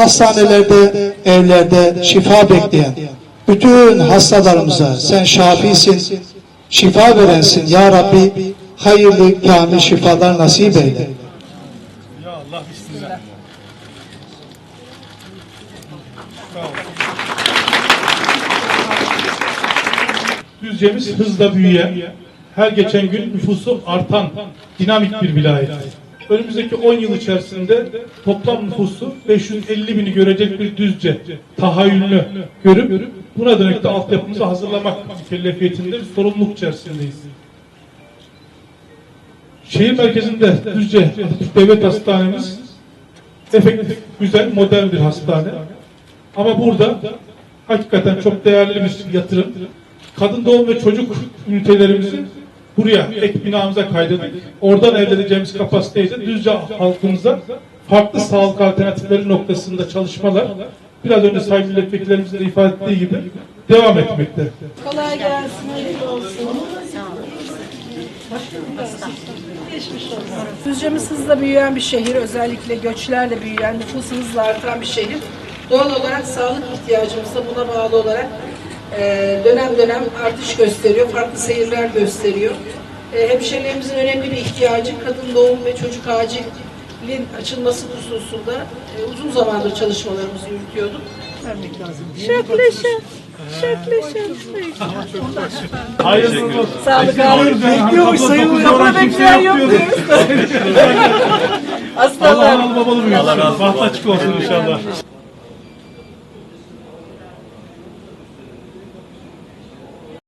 hastanelerde, evlerde şifa bekleyen bütün hastalarımıza sen şafisin, şifa verensin ya Rabbi. Hayırlı, kamil şifalar nasip eyle. Ya. Düzce'miz hızla büyüyen, her geçen gün nüfusu artan dinamik bir vilayet. Önümüzdeki 10 yıl içerisinde toplam nüfusu 550 bini görecek bir Düzce tahayyülünü görüp buna dönük de altyapımızı hazırlamak mükellefiyetinde bir sorumluluk içerisindeyiz. Şehir merkezinde Düzce Devlet Hastanemiz efektif, güzel, modern bir hastane. Ama burada hakikaten çok değerli bir yatırım. Kadın doğum ve çocuk ünitelerimizi buraya ek binamıza kaydettik. Oradan elde edeceğimiz kapasiteyi de Düzce halkımıza farklı sağlık alternatifleri noktasında çalışmalar biraz önce sayın milletvekillerimizin de ifade ettiği gibi devam etmekte. Kolay gelsin, hayırlı olsun. Geçmiş olsun. Düzce'miz hızla büyüyen bir şehir, özellikle göçlerle büyüyen, nüfus hızla artan bir şehir. Doğal olarak sağlık ihtiyacımız da buna bağlı olarak e, dönem dönem artış gösteriyor, farklı seyirler gösteriyor. E, hemşehrilerimizin önemli bir ihtiyacı kadın doğum ve çocuk acilin açılması hususunda e, uzun zamandır çalışmalarımızı yürütüyorduk. Şökleşin, şökleşin. Hayırlı olsun. Sağlık abi. Bekliyormuş sayılıyor. Kapıda bekleyen yok Allah Aslanlar. analı babalı büyüsün. Bahtı açık olsun inşallah.